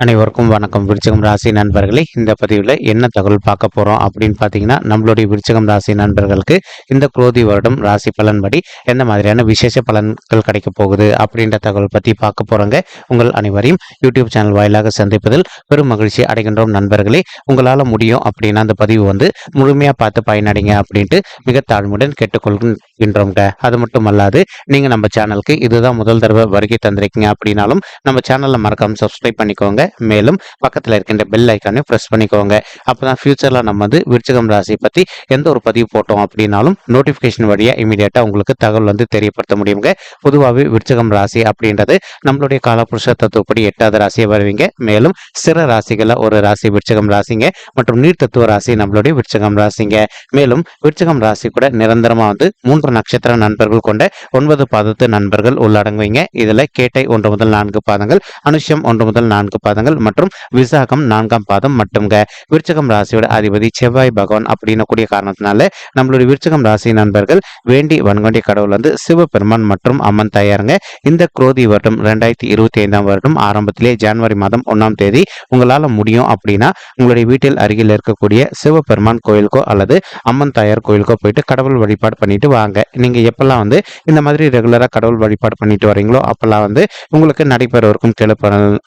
அனைவருக்கும் வணக்கம். விருச்சகம் ராசி நண்பர்களே இந்த பதிவில் என்ன தகவல் பார்க்க போகிறோம் அப்படின்னு பார்த்தீங்கன்னா நம்மளுடைய விருச்சகம் ராசி நண்பர்களுக்கு இந்த குரோதி வருடம் ராசி பலன்படி எந்த மாதிரியான விசேஷ பலன்கள் கிடைக்க போகுது அப்படின்ற தகவல் பற்றி பார்க்க போகிறோங்க உங்கள் அனைவரையும் யூடியூப் சேனல் வாயிலாக சந்திப்பதில் பெரும் மகிழ்ச்சி அடைகின்றோம் நண்பர்களே. உங்களால் முடியும் அப்படின்னா அந்த பதிவு வந்து முழுமையாக பார்த்து பயனடைங்க அப்படின்ட்டு மிக தாழ்மையுடன் கேட்டுக்கொள்கின்றோங்க அது மட்டும் அல்லாது நீங்கள் நம்ம சேனலுக்கு இதுதான் முதல் தடவை வருகை தந்திருக்கீங்க அப்படின்னாலும் நம்ம சேனலில் மறக்காமல் சப்ஸ்கிரைப் பண்ணிக்கோங்க. மேலும் பக்கத்தில் இருக்கின்ற பெல் ஐக்கானே ப்ரெஸ் பண்ணிக்கோங்க. அப்போ தான் ஃபியூச்சரில் நம்ம வந்து விருச்சகம் ராசி பற்றி எந்த ஒரு பதிவு போட்டோம் அப்படின்னாலும் நோட்டிஃபிகேஷன் வழியாக இமீடியட்டாக உங்களுக்கு தகவல் வந்து தெரியப்படுத்த முடியுங்க. பொதுவாகவே விருச்சகம் ராசி அப்படின்றது நம்மளுடைய காலபுருஷ தத்துவப்படி எட்டாவது ராசியை வருவீங்க. மேலும் சிற ராசிகளில் ஒரு ராசி விருச்சகம் ராசிங்க மற்றும் நீர் தத்துவ ராசி நம்மளுடைய விருச்சகம் ராசிங்க. மேலும் விருச்சகம் ராசி கூட நிரந்தரமாக வந்து மூன்று நட்சத்திர நண்பர்கள் கொண்ட ஒன்பது பாதத்து நண்பர்கள் உள்ளடங்குவீங்க. இதில் கேட்டை ஒன்று முதல் நான்கு பாதங்கள் அனுஷம் ஒன்று முதல் நான்கு பாதங்கள் மற்றும் விசாகம் நான்காம் பாதம் மட்டும்ங்க. விருச்சகம் ராசியோட அதிபதி செவ்வாய் பகவான் அப்படின்னு கூடிய காரணத்தினால நம்மளுடைய விருச்சகம் ராசி நண்பர்கள் வேண்டி வன்கொண்டி கடவுள் வந்து சிவபெருமான் மற்றும் அம்மன் தயாருங்க. இந்த குரோதி வருடம் ரெண்டாயிரத்தி இருபத்தி ஐந்தாம் வருடம் ஆரம்பத்திலே ஜனவரி மாதம் ஒன்றாம் தேதி உங்களால் முடியும் அப்படின்னா உங்களுடைய வீட்டில் அருகில் இருக்கக்கூடிய சிவபெருமான் கோயிலுக்கோ அல்லது அம்மன் தாயார் கோயிலுக்கோ போயிட்டு கடவுள் வழிபாடு பண்ணிட்டு வாங்க. நீங்கள் எப்பெல்லாம் வந்து இந்த மாதிரி ரெகுலராக கடவுள் வழிபாடு பண்ணிட்டு வரீங்களோ அப்பெல்லாம் வந்து உங்களுக்கு நடைபெறவிருக்கும் கெழு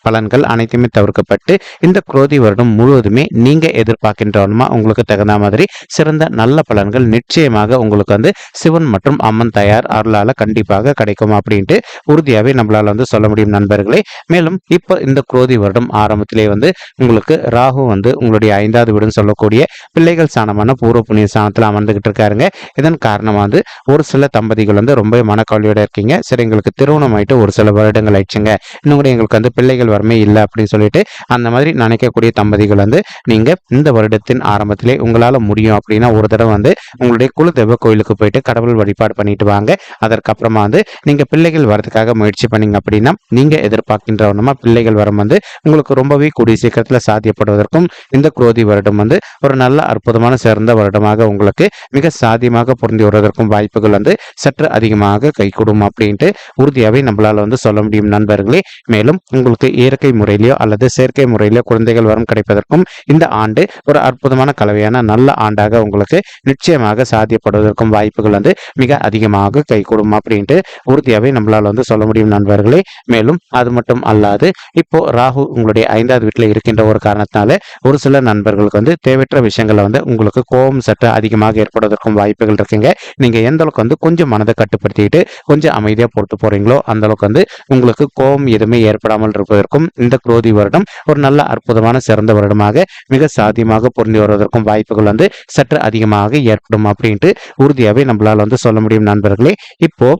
பலன்கள் அனைத்து எல்லாத்தையுமே தவிர்க்கப்பட்டு இந்த குரோதி வருடம் முழுவதுமே நீங்க எதிர்பார்க்கின்றவனுமா? உங்களுக்கு தகுந்த மாதிரி சிறந்த நல்ல பலன்கள் நிச்சயமாக உங்களுக்கு வந்து சிவன் மற்றும் அம்மன் தயார் அருளால கண்டிப்பாக கிடைக்கும் அப்படின்ட்டு உறுதியாகவே நம்மளால வந்து சொல்ல முடியும் நண்பர்களே. மேலும் இப்போ இந்த குரோதி வருடம் ஆரம்பத்திலே வந்து உங்களுக்கு ராகு வந்து உங்களுடைய ஐந்தாவது வீடுன்னு சொல்லக்கூடிய பிள்ளைகள் சாணமான பூர்வ புண்ணிய ஸ்தானத்தில் அமர்ந்துகிட்டு இருக்காருங்க. இதன் காரணமாக வந்து ஒரு சில தம்பதிகள் வந்து ரொம்ப மனக்கவலையோட இருக்கீங்க. சரி எங்களுக்கு திருமணம் ஆயிட்டு ஒரு சில வருடங்கள் ஆயிடுச்சுங்க. இன்னும் கூட எங்களுக்கு வந்து பிள்ளைகள் வரமே இல்லை அப்படின்னு சொல்லிட்டு அந்த மாதிரி நினைக்கக்கூடிய தம்பதிகள் வந்து நீங்க இந்த வருடத்தின் ஆரம்பத்திலே உங்களால முடியும் அப்படின்னா ஒரு தடவை வந்து உங்களுடைய குலதெய்வ கோயிலுக்கு போயிட்டு கடவுள் வழிபாடு பண்ணிட்டு வாங்க. அதற்கப்புறமா வந்து நீங்க பிள்ளைகள் வரதுக்காக முயற்சி பண்ணீங்க அப்படின்னா நீங்க எதிர்பார்க்கின்றவனமா பிள்ளைகள் வரம் வந்து உங்களுக்கு ரொம்பவே கூடிய சீக்கிரத்துல சாத்தியப்படுவதற்கும் இந்த குரோதி வருடம் வந்து ஒரு நல்ல அற்புதமான சிறந்த வருடமாக உங்களுக்கு மிக சாத்தியமாக பொருந்தி வருவதற்கும் வாய்ப்புகள் வந்து சற்று அதிகமாக கைகூடும் அப்படின்ட்டு உறுதியாகவே நம்மளால வந்து சொல்ல முடியும் நண்பர்களே. மேலும் உங்களுக்கு இயற்கை முறையிலேயே அல்லது செயற்கை முறையிலோ குழந்தைகள் வரம் கிடைப்பதற்கும் இந்த ஆண்டு ஒரு அற்புதமான கலவையான நல்ல ஆண்டாக உங்களுக்கு நிச்சயமாக சாத்தியப்படுவதற்கும் வாய்ப்புகள் வந்து மிக அதிகமாக கைகூடும் அப்படின்ட்டு உறுதியாகவே நம்மளால வந்து சொல்ல முடியும் நண்பர்களே. மேலும் அது மட்டும் அல்லாது இப்போ ராகு உங்களுடைய ஐந்தாவது வீட்டில் இருக்கின்ற ஒரு காரணத்தினால ஒரு சில நண்பர்களுக்கு வந்து தேவையற்ற விஷயங்களை வந்து உங்களுக்கு கோபம் சற்று அதிகமாக ஏற்படுவதற்கும் வாய்ப்புகள் இருக்குங்க. நீங்க எந்த அளவுக்கு வந்து கொஞ்சம் மனதை கட்டுப்படுத்திட்டு கொஞ்சம் அமைதியா போட்டு போறீங்களோ அந்த அளவுக்கு வந்து உங்களுக்கு கோபம் எதுவுமே ஏற்படாமல் இருப்பதற்கும் இந்த குரோதி வருடம் ஒரு நல்ல அற்புதமான சிறந்த வருடமாக மிக சாத்தியமாக பொருந்தி வருவதற்கும் வாய்ப்புகள் வந்து சற்று அதிகமாக ஏற்படும் அப்படின்ட்டு உறுதியாகவே நம்மளால் வந்து சொல்ல முடியும் நண்பர்களே. இப்போ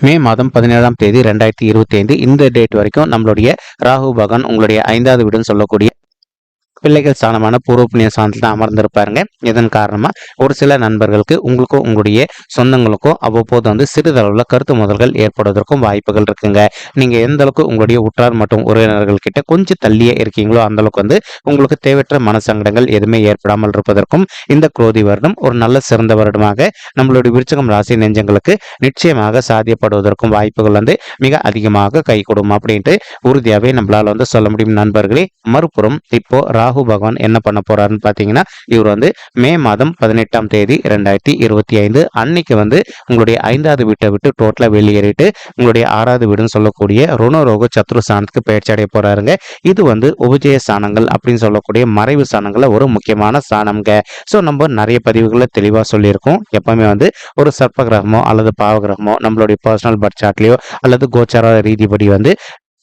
மே மாதம் பதினேழாம் தேதி ரெண்டாயிரத்தி இருபத்தி ஐந்து இந்த டேட் வரைக்கும் நம்மளுடைய ராகு பகவான் உங்களுடைய ஐந்தாவது வீடுன்னு சொல்லக்கூடிய பிள்ளைகள் ஸ்தானமான பூர்வ புண்ணிய ஸ்தானத்தில் தான் அமர்ந்திருப்பாருங்க. இதன் காரணமாக ஒரு சில நண்பர்களுக்கு உங்களுக்கும் உங்களுடைய சொந்தங்களுக்கும் அவ்வப்போது வந்து சிறிதளவில் கருத்து முதல்கள் ஏற்படுவதற்கும் வாய்ப்புகள் இருக்குங்க. நீங்கள் எந்த அளவுக்கு உங்களுடைய உற்றார் மற்றும் உறவினர்கள் கிட்ட கொஞ்சம் தள்ளியே இருக்கீங்களோ அந்த அளவுக்கு வந்து உங்களுக்கு தேவையற்ற மனசங்கடங்கள் எதுவுமே ஏற்படாமல் இருப்பதற்கும் இந்த குரோதி வருடம் ஒரு நல்ல சிறந்த வருடமாக நம்மளுடைய விருச்சகம் ராசி நெஞ்சங்களுக்கு நிச்சயமாக சாத்தியப்படுவதற்கும் வாய்ப்புகள் வந்து மிக அதிகமாக கை கொடுக்கும் அப்படின்ட்டு உறுதியாகவே நம்மளால் வந்து சொல்ல முடியும் நண்பர்களே. மறுபுறம் இப்போ ராகு பகவான் என்ன பண்ண போறாருன்னு பார்த்தீங்கன்னா இவர் வந்து மே மாதம் பதினெட்டாம் தேதி ரெண்டாயிரத்தி இருபத்தி ஐந்து அன்னைக்கு வந்து உங்களுடைய ஐந்தாவது வீட்டை விட்டு டோட்டலாக வெளியேறிட்டு உங்களுடைய ஆறாவது வீடுன்னு சொல்லக்கூடிய ருணரோக சத்ரு ஸ்தானத்துக்கு பயிற்சி அடைய போறாருங்க. இது வந்து உபஜய ஸ்தானங்கள் அப்படின்னு சொல்லக்கூடிய மறைவு ஸ்தானங்கள்ல ஒரு முக்கியமான ஸ்தானம்ங்க. ஸோ நம்ம நிறைய பதிவுகளை தெளிவாக சொல்லியிருக்கோம். எப்பவுமே வந்து ஒரு சர்ப்ப கிரகமோ அல்லது பாவ கிரகமோ நம்மளுடைய பர்சனல் பர்த் சார்ட்லையோ அல்லது கோச்சார ரீதிப்படி வந்து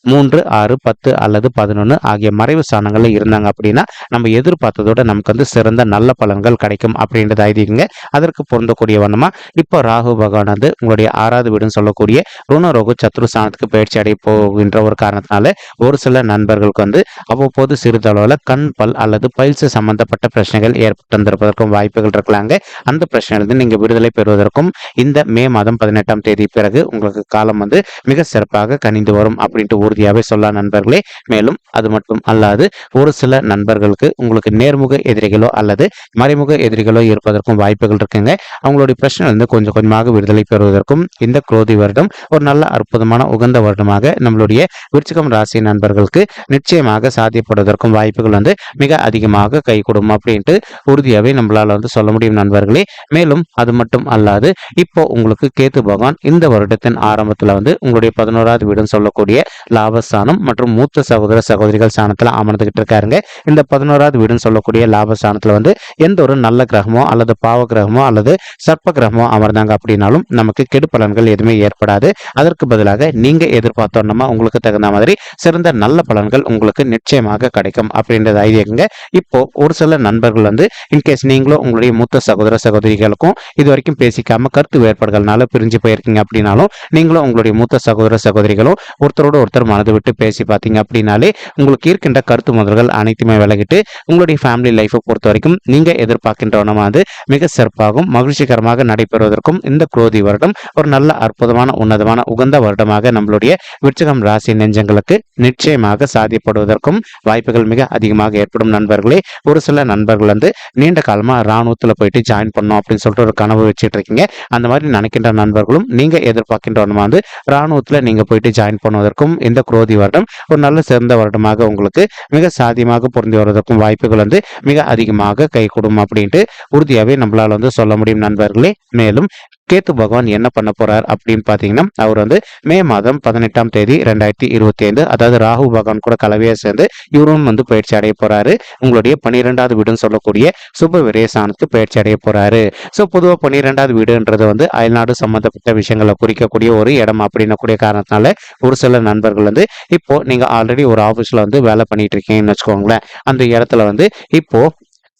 மூன்று ஆறு பத்து அல்லது பதினொன்று ஆகிய மறைவு ஸ்தானங்களில் இருந்தாங்க அப்படின்னா நம்ம எதிர்பார்த்ததோட நமக்கு வந்து சிறந்த நல்ல பலன்கள் கிடைக்கும் அப்படின்றத ஐதீகங்க அதற்கு பொருந்தக்கூடிய வண்ணமா இப்போ ராகு பகவானது உங்களுடைய ஆறாவது வீடுன்னு சொல்லக்கூடிய ருணரோகு சத்ரு ஸ்தானத்துக்கு பயிற்சி அடைய போகின்ற ஒரு காரணத்தினால ஒரு சில நண்பர்களுக்கு வந்து அவ்வப்போது சிறிதளவில் கண் பல் அல்லது பயிற்சி சம்பந்தப்பட்ட பிரச்சனைகள் ஏற்பட்டு வந்திருப்பதற்கும் வாய்ப்புகள் இருக்கலாங்க. அந்த பிரச்சனையிலிருந்து நீங்கள் விடுதலை பெறுவதற்கும் இந்த மே மாதம் பதினெட்டாம் தேதி பிறகு உங்களுக்கு காலம் வந்து மிக சிறப்பாக கனிந்து வரும் அப்படின்ட்டு உறுதி உறுதியாகவே சொல்லலாம் நண்பர்களே. மேலும் அது மட்டும் அல்லாது ஒரு சில நண்பர்களுக்கு உங்களுக்கு நேர்முக எதிரிகளோ அல்லது மறைமுக எதிரிகளோ இருப்பதற்கும் வாய்ப்புகள் இருக்குங்க. அவங்களுடைய பிரச்சனை வந்து கொஞ்சம் கொஞ்சமாக விடுதலை பெறுவதற்கும் இந்த குரோதி வருடம் ஒரு நல்ல அற்புதமான உகந்த வருடமாக நம்மளுடைய விருச்சிகம் ராசி நண்பர்களுக்கு நிச்சயமாக சாத்தியப்படுவதற்கும் வாய்ப்புகள் வந்து மிக அதிகமாக கை கொடுக்கும் அப்படின்ட்டு உறுதியாகவே நம்மளால் வந்து சொல்ல முடியும் நண்பர்களே. மேலும் அது மட்டும் அல்லாது இப்போ உங்களுக்கு கேத்து பகவான் இந்த வருடத்தின் ஆரம்பத்தில் வந்து உங்களுடைய பதினோராவது வீடுன்னு சொல்லக்கூடிய லாப லாபஸ்தானம் மற்றும் மூத்த சகோதர சகோதரிகள் ஸ்தானத்தில் அமர்ந்துகிட்டு இருக்காருங்க. இந்த பதினோராவது வீடுன்னு சொல்லக்கூடிய லாபஸ்தானத்தில் வந்து எந்த ஒரு நல்ல கிரகமோ அல்லது பாவ கிரகமோ அல்லது சர்ப்ப கிரகமோ அமர்ந்தாங்க அப்படின்னாலும் நமக்கு கெடு பலன்கள் எதுவுமே ஏற்படாது. அதற்கு பதிலாக நீங்க எதிர்பார்த்தோம்னா உங்களுக்கு தகுந்த மாதிரி சிறந்த நல்ல பலன்கள் உங்களுக்கு நிச்சயமாக கிடைக்கும் அப்படின்றது ஐடியாங்க இப்போ ஒரு சில நண்பர்கள் வந்து இன்கேஸ் நீங்களும் உங்களுடைய மூத்த சகோதர சகோதரிகளுக்கும் இது வரைக்கும் பேசிக்காம கருத்து வேறுபாடுகள்னால பிரிஞ்சு போயிருக்கீங்க அப்படின்னாலும் நீங்களும் உங்களுடைய மூத்த சகோதர சகோதரிகளும் ஒருத்தரோட ஒருத்தர் மனது விட்டு பேசி பார்த்தீங்க அப்படின்னாலே உங்களுக்கு இருக்கின்ற கருத்து முதல்கள் அனைத்துமே விலகிட்டு உங்களுடைய ஃபேமிலி லைஃப்பை பொறுத்த வரைக்கும் நீங்க எதிர்பார்க்கின்றவனமா வந்து மிக சிறப்பாகவும் மகிழ்ச்சிகரமாக நடைபெறுவதற்கும் இந்த குரோதி வருடம் ஒரு நல்ல அற்புதமான உன்னதமான உகந்த வருடமாக நம்மளுடைய விருச்சகம் ராசி நெஞ்சங்களுக்கு நிச்சயமாக சாதியப்படுவதற்கும் வாய்ப்புகள் மிக அதிகமாக ஏற்படும் நண்பர்களே. ஒரு சில நண்பர்கள் வந்து நீண்ட காலமா ராணுவத்துல போயிட்டு ஜாயின் பண்ணோம் அப்படின்னு சொல்லிட்டு ஒரு கனவு வச்சுட்டு இருக்கீங்க. அந்த மாதிரி நினைக்கின்ற நண்பர்களும் நீங்க எதிர்பார்க்கின்றவனுமா வந்து ராணுவத்துல நீங்க போயிட்டு ஜாயின் பண்ணுவதற்கும் இந்த குரோதி வருடம் ஒரு நல்ல சிறந்த வருடமாக உங்களுக்கு மிக சாதியமாக பொருந்தி வருவதற்கும் வாய்ப்புகள் வந்து மிக அதிகமாக கை கொடுக்கும் அப்படின்ட்டு உறுதியாகவே நம்மளால் வந்து சொல்ல முடியும் நண்பர்களே. மேலும் கேத்து பகவான் என்ன பண்ண போறார் அப்படின்னு பாத்தீங்கன்னா அவர் வந்து மே மாதம் பதினெட்டாம் தேதி ரெண்டாயிரத்தி இருபத்தி ஐந்து அதாவது ராகு பகவான் கூட கலவையா சேர்ந்து இவரும் வந்து பயிற்சி அடைய போறாரு. உங்களுடைய பன்னிரெண்டாவது வீடுன்னு சொல்லக்கூடிய சுப விரேசானத்துக்கு பயிற்சி அடைய போறாரு. ஸோ பொதுவாக பன்னிரெண்டாவது வீடுன்றது வந்து அயல்நாடு சம்பந்தப்பட்ட விஷயங்களை குறிக்கக்கூடிய ஒரு இடம் அப்படின்னக்கூடிய காரணத்தினால ஒரு சில நண்பர்கள் வந்து இப்போ நீங்க ஆல்ரெடி ஒரு ஆஃபீஸ்ல வந்து வேலை பண்ணிட்டு இருக்கீங்கன்னு வச்சுக்கோங்களேன். அந்த இடத்துல வந்து இப்போ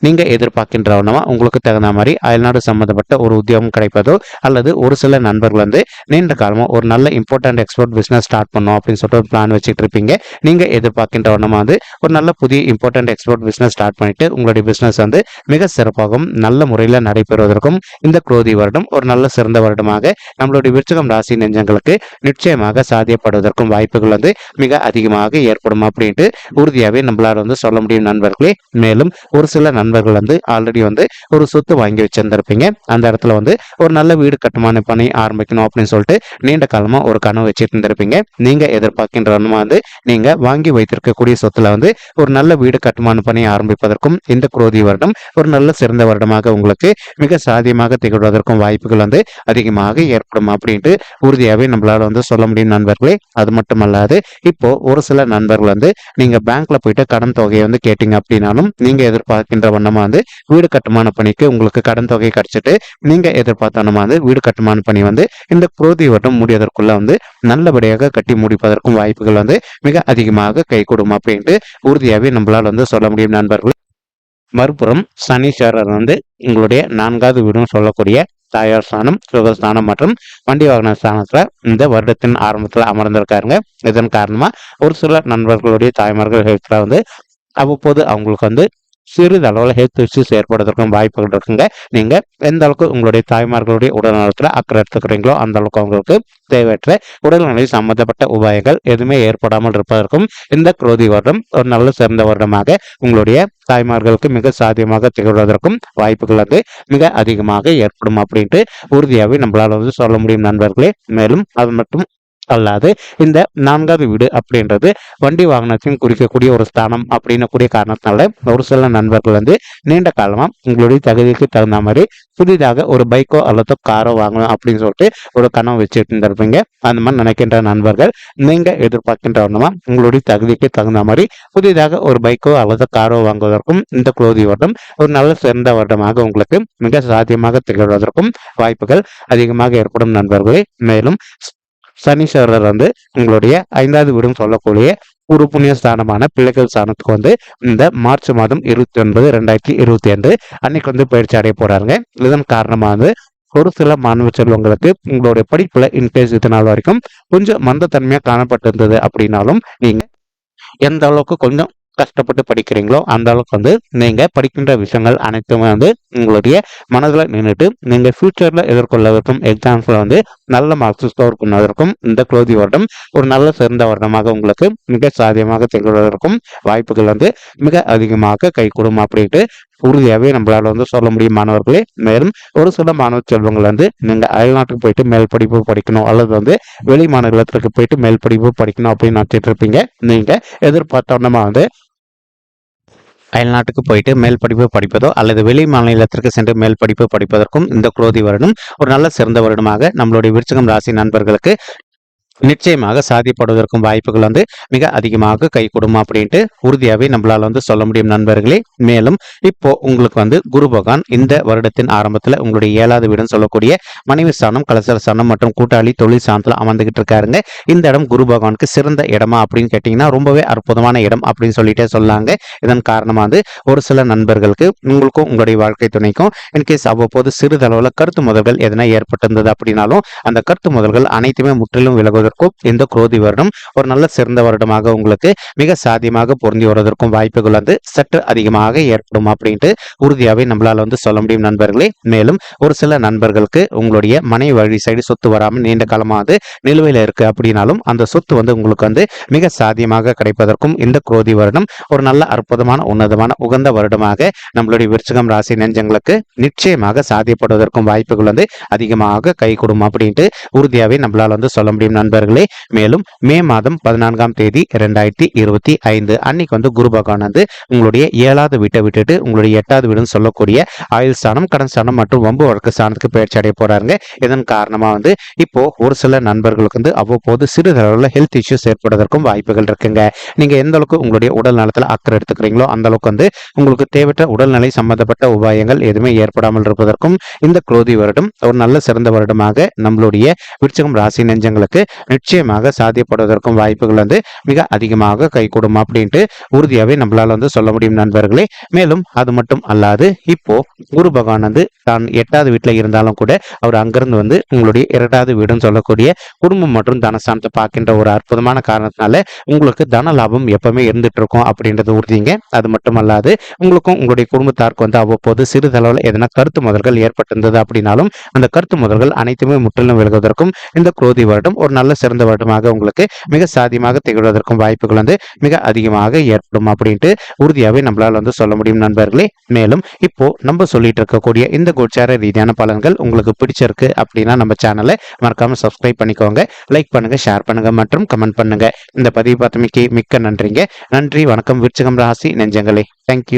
நீங்கள் எதிர்பார்க்கின்றவனமா உங்களுக்கு தகுந்த மாதிரி அயல்நாடு சம்மந்தப்பட்ட ஒரு உத்தியோகம் கிடைப்பதோ அல்லது ஒரு சில நண்பர்கள் வந்து நீண்ட காலமாக ஒரு நல்ல இம்பார்ட்டன்ட் எக்ஸ்போர்ட் பிஸ்னஸ் ஸ்டார்ட் பண்ணும் அப்படின்னு சொல்லிட்டு ஒரு பிளான் வச்சுட்டு இருப்பீங்க. நீங்க எதிர்பார்க்கின்றவனமா வந்து ஒரு நல்ல புதிய இம்பார்ட்டன்ட் எக்ஸ்போர்ட் பிஸ்னஸ் ஸ்டார்ட் பண்ணிட்டு உங்களுடைய பிஸ்னஸ் வந்து மிக சிறப்பாகவும் நல்ல முறையில் நடைபெறுவதற்கும் இந்த குரோதி வருடம் ஒரு நல்ல சிறந்த வருடமாக நம்மளுடைய விருச்சகம் ராசி நெஞ்சங்களுக்கு நிச்சயமாக சாத்தியப்படுவதற்கும் வாய்ப்புகள் வந்து மிக அதிகமாக ஏற்படும் அப்படின்ட்டு உறுதியாகவே நம்மளால் வந்து சொல்ல முடியும் நண்பர்களே. மேலும் ஒரு சில நண்பர்கள் வந்து ஆல்ரெடி வந்து ஒரு சொத்து வாங்கி வச்சிருந்திருப்பீங்க. அந்த இடத்துல வந்து ஒரு நல்ல வீடு கட்டுமான பணி ஆரம்பிக்கணும் அப்படின்னு சொல்லிட்டு நீண்ட காலமா ஒரு கனவு வச்சுட்டு இருந்திருப்பீங்க நீங்க எதிர்பார்க்கின்ற வந்து நீங்க வாங்கி வைத்திருக்கக்கூடிய சொத்துல வந்து ஒரு நல்ல வீடு கட்டுமான பணி ஆரம்பிப்பதற்கும் இந்த குரோதி வருடம் ஒரு நல்ல சிறந்த வருடமாக உங்களுக்கு மிக சாதியமாக திகழ்வதற்கும் வாய்ப்புகள் வந்து அதிகமாக ஏற்படும் அப்படின்ட்டு உறுதியாகவே நம்மளால வந்து சொல்ல முடியும் நண்பர்களே. அது மட்டுமல்லாது இப்போ ஒரு சில நண்பர்கள் வந்து நீங்க பேங்க்ல போயிட்டு கடன் தொகையை வந்து கேட்டீங்க அப்படின்னாலும் நீங்க எதிர்பார்க்கின்ற வண்ணமா வந்து வீடு கட்டுமான பணிக்கு உங்களுக்கு கடன் தொகை கிடைச்சிட்டு நீங்க எதிர்பார்த்தனமா வந்து வீடு கட்டுமான பணி வந்து இந்த குரோதி வட்டம் முடிவதற்குள்ள வந்து நல்லபடியாக கட்டி முடிப்பதற்கும் வாய்ப்புகள் வந்து மிக அதிகமாக கை கொடுக்கும் அப்படின்ட்டு உறுதியாகவே நம்மளால் வந்து சொல்ல முடியும் நண்பர்கள். மறுபுறம் சனீஸ்வரர் வந்து உங்களுடைய நான்காவது வீடுன்னு சொல்லக்கூடிய தாயார் ஸ்தானம் சுகஸ்தானம் மற்றும் வண்டி வாகன ஸ்தானத்துல இந்த வருடத்தின் ஆரம்பத்துல அமர்ந்திருக்காருங்க. இதன் காரணமா ஒரு சில நண்பர்களுடைய தாய்மார்கள் வந்து அவ்வப்போது அவங்களுக்கு வந்து சிறிதளவில் ஹெல்த் இஷ்யூஸ் ஏற்படுவதற்கும் வாய்ப்புகள் இருக்குங்க. நீங்கள் எந்த அளவுக்கு உங்களுடைய தாய்மார்களுடைய உடல்நலத்தில் அக்கறை எடுத்துக்கிறீங்களோ அந்த அளவுக்கு அவங்களுக்கு தேவையற்ற உடல்நிலை சம்பந்தப்பட்ட உபாயங்கள் எதுவுமே ஏற்படாமல் இருப்பதற்கும் இந்த குரோதி வருடம் ஒரு நல்ல சிறந்த வருடமாக உங்களுடைய தாய்மார்களுக்கு மிக சாத்தியமாக திகழ்வதற்கும் வாய்ப்புகள் வந்து மிக அதிகமாக ஏற்படும் அப்படின்ட்டு உறுதியாகவே நம்மளால் வந்து சொல்ல முடியும் நண்பர்களே. மேலும் அது மட்டும் அல்லாது இந்த நான்காவது வீடு அப்படின்றது வண்டி வாகனத்தையும் குறிக்கக்கூடிய ஒரு ஸ்தானம் அப்படின்னக்கூடிய காரணத்தினால ஒரு சில நண்பர்கள் வந்து நீண்ட காலமா உங்களுடைய தகுதிக்கு தகுந்த மாதிரி புதிதாக ஒரு பைக்கோ அல்லது காரோ வாங்கணும் அப்படின்னு சொல்லிட்டு ஒரு கனவு வச்சுட்டு இருந்திருப்பீங்க. அந்த மாதிரி நினைக்கின்ற நண்பர்கள் நீங்க எதிர்பார்க்கின்றவனமா உங்களுடைய தகுதிக்கு தகுந்த மாதிரி புதிதாக ஒரு பைக்கோ அல்லது காரோ வாங்குவதற்கும் இந்த குளோதி வருடம் ஒரு நல்ல சிறந்த வருடமாக உங்களுக்கு மிக சாத்தியமாக திகழ்வதற்கும் வாய்ப்புகள் அதிகமாக ஏற்படும் நண்பர்களே. மேலும் சனீஸ்வரர் வந்து உங்களுடைய ஐந்தாவது வீடும் சொல்லக்கூடிய ஒரு புண்ணிய ஸ்தானமான பிள்ளைகள் ஸ்தானத்துக்கு வந்து இந்த மார்ச் மாதம் இருபத்தி ஒன்பது ரெண்டாயிரத்தி இருபத்தி ரெண்டு அன்னைக்கு வந்து பயிற்சி அடைய போறாங்க இதன் காரணமாக வந்து ஒரு சில மாணவ செல்வங்களுக்கு உங்களுடைய படிப்புல இன்கேஸ் இது நாள் வரைக்கும் கொஞ்சம் மந்தத்தன்மையா காணப்பட்டிருந்தது அப்படின்னாலும் நீங்க எந்த அளவுக்கு கொஞ்சம் கஷ்டப்பட்டு படிக்கிறீங்களோ அந்த அளவுக்கு வந்து நீங்க படிக்கின்ற விஷயங்கள் அனைத்துமே வந்து உங்களுடைய மனதில் நின்றுட்டு நீங்க ஃபியூச்சர்ல எதிர்கொள்ளவிருக்கும் எக்ஸாம்ஸ்ல வந்து நல்ல மார்க்ஸ் ஸ்கோர் பண்ணுவதற்கும் இந்த குளோதி வருடம் ஒரு நல்ல சிறந்த வருடமாக உங்களுக்கு மிக சாதியமாக திகழ்வதற்கும் வாய்ப்புகள் வந்து மிக அதிகமாக கைகூடும் அப்படின்ட்டு உறுதியாகவே நம்மளால் வந்து சொல்ல முடியும் மாணவர்களே. மேலும் ஒரு சில மாணவ செல்வங்கள் வந்து நீங்கள் அயல்நாட்டுக்கு போயிட்டு மேல் படிப்பு படிக்கணும் அல்லது வந்து வெளி மாநிலத்திற்கு போயிட்டு மேல் படிப்பு படிக்கணும் அப்படின்னு நினச்சிட்டு இருப்பீங்க. நீங்கள் எதிர்பார்த்தோன்னமா வந்து அயல்நாட்டுக்கு போயிட்டு மேல் படிப்பு படிப்பதோ அல்லது வெளி மாநிலத்திற்கு சென்று மேல் படிப்பு படிப்பதற்கும் இந்த குரோதி வருடம் ஒரு நல்ல சிறந்த வருடமாக நம்மளுடைய விருச்சகம் ராசி நண்பர்களுக்கு நிச்சயமாக சாதிப்படுவதற்கும் வாய்ப்புகள் வந்து மிக அதிகமாக கை கொடுமா அப்படின்ட்டு உறுதியாகவே நம்மளால் வந்து சொல்ல முடியும் நண்பர்களே. மேலும் இப்போ உங்களுக்கு வந்து குரு பகவான் இந்த வருடத்தின் ஆரம்பத்தில் உங்களுடைய ஏழாவது வீடுன்னு சொல்லக்கூடிய மனைவி ஸ்தானம் கலசர ஸ்தானம் மற்றும் கூட்டாளி தொழில் ஸ்தானத்தில் அமர்ந்துகிட்டு இருக்காருங்க. இந்த இடம் குரு பகவானுக்கு சிறந்த இடமா அப்படின்னு கேட்டிங்கன்னா ரொம்பவே அற்புதமான இடம் அப்படின்னு சொல்லிட்டே சொல்லாங்க. இதன் காரணமாக வந்து ஒரு சில நண்பர்களுக்கு உங்களுக்கும் உங்களுடைய வாழ்க்கை துணைக்கும் இன்கேஸ் அவ்வப்போது சிறிதளவில் கருத்து முதல்கள் எதனா ஏற்பட்டிருந்தது அப்படின்னாலும் அந்த கருத்து முதல்கள் அனைத்துமே முற்றிலும் விலகுவது வருவதற்கும் இந்த குரோதி வருடம் ஒரு நல்ல சிறந்த வருடமாக உங்களுக்கு மிக சாத்தியமாக பொருந்தி வருவதற்கும் வாய்ப்புகள் வந்து சற்று அதிகமாக ஏற்படும் அப்படின்ட்டு உறுதியாகவே நம்மளால வந்து சொல்ல முடியும் நண்பர்களே. மேலும் ஒரு சில நண்பர்களுக்கு உங்களுடைய மனை வழி சைடு சொத்து வராமல் நீண்ட காலமாக வந்து நிலுவையில் இருக்கு அப்படின்னாலும் அந்த சொத்து வந்து உங்களுக்கு வந்து மிக சாத்தியமாக கிடைப்பதற்கும் இந்த குரோதி வருடம் ஒரு நல்ல அற்புதமான உன்னதமான உகந்த வருடமாக நம்மளுடைய விருச்சகம் ராசி நெஞ்சங்களுக்கு நிச்சயமாக சாத்தியப்படுவதற்கும் வாய்ப்புகள் வந்து அதிகமாக கை கொடுக்கும் அப்படின்ட்டு உறுதியாகவே நம்மளால வந்து சொல்ல முடியும் நண்பர் நண்பர்களே மேலும் மே மாதம் பதினான்காம் தேதி இரண்டாயிரத்தி இருபத்தி ஐந்து அன்னைக்கு வந்து குரு பகவான் வந்து உங்களுடைய ஏழாவது வீட்டை விட்டுட்டு உங்களுடைய எட்டாவது வீடுன்னு சொல்லக்கூடிய ஆயுள் ஸ்தானம் கடன் ஸ்தானம் மற்றும் வம்பு வழக்கு ஸ்தானத்துக்கு பயிற்சி அடைய போறாருங்க. இதன் காரணமா வந்து இப்போ ஒரு சில நண்பர்களுக்கு வந்து அவ்வப்போது சிறிதளவில் ஹெல்த் இஷ்யூஸ் ஏற்படுவதற்கும் வாய்ப்புகள் இருக்குங்க. நீங்க எந்த அளவுக்கு உங்களுடைய உடல் நலத்தில் அக்கறை எடுத்துக்கிறீங்களோ அந்த அளவுக்கு வந்து உங்களுக்கு தேவையற்ற உடல்நிலை சம்பந்தப்பட்ட உபாயங்கள் எதுவுமே ஏற்படாமல் இருப்பதற்கும் இந்த குரோதி வருடம் ஒரு நல்ல சிறந்த வருடமாக நம்மளுடைய விருச்சகம் ராசி நெஞ்சங்களுக்கு நிச்சயமாக சாத்தியப்படுவதற்கும் வாய்ப்புகள் வந்து மிக அதிகமாக கைகூடும் அப்படின்ட்டு உறுதியாகவே நம்மளால் வந்து சொல்ல முடியும் நண்பர்களே. மேலும் அது மட்டும் அல்லாது இப்போ குரு பகவான் வந்து தான் எட்டாவது வீட்டில் இருந்தாலும் கூட அவர் அங்கிருந்து வந்து உங்களுடைய இரண்டாவது வீடுன்னு சொல்லக்கூடிய குடும்பம் மற்றும் தனஸ்தானத்தை பார்க்கின்ற ஒரு அற்புதமான காரணத்தினால உங்களுக்கு தன லாபம் எப்பவுமே இருந்துட்டு இருக்கும் அப்படின்றது உறுதிங்க. அது மட்டும் அல்லாது உங்களுக்கும் உங்களுடைய குடும்பத்தாருக்கு வந்து அவ்வப்போது சிறிதளவில் எதனா கருத்து முதல்கள் ஏற்பட்டிருந்தது அப்படின்னாலும் அந்த கருத்து முதல்கள் அனைத்துமே முற்றிலும் விலகுவதற்கும் இந்த குரோதி வருடம் ஒரு நல்ல சிறந்த வருடமாக உங்களுக்கு மிக சாதியமாக திகழ்வதற்கும் வாய்ப்புகள் வந்து மிக அதிகமாக ஏற்படும் அப்படின்ட்டு உறுதியாகவே நம்மளால் வந்து சொல்ல முடியும் நண்பர்களே. மேலும் இப்போ நம்ம சொல்லிட்டு இருக்கக்கூடிய இந்த கோச்சார ரீதியான பலன்கள் உங்களுக்கு பிடிச்சிருக்கு அப்படின்னா நம்ம சேனலை மறக்காம சப்ஸ்கிரைப் பண்ணிக்கோங்க. லைக் பண்ணுங்க ஷேர் பண்ணுங்க மற்றும் கமெண்ட் பண்ணுங்க. இந்த பதிவு பார்த்தமைக்கு மிக்க நன்றிங்க. நன்றி வணக்கம் விருச்சகம் ராசி நெஞ்சங்களே. தேங்க்யூ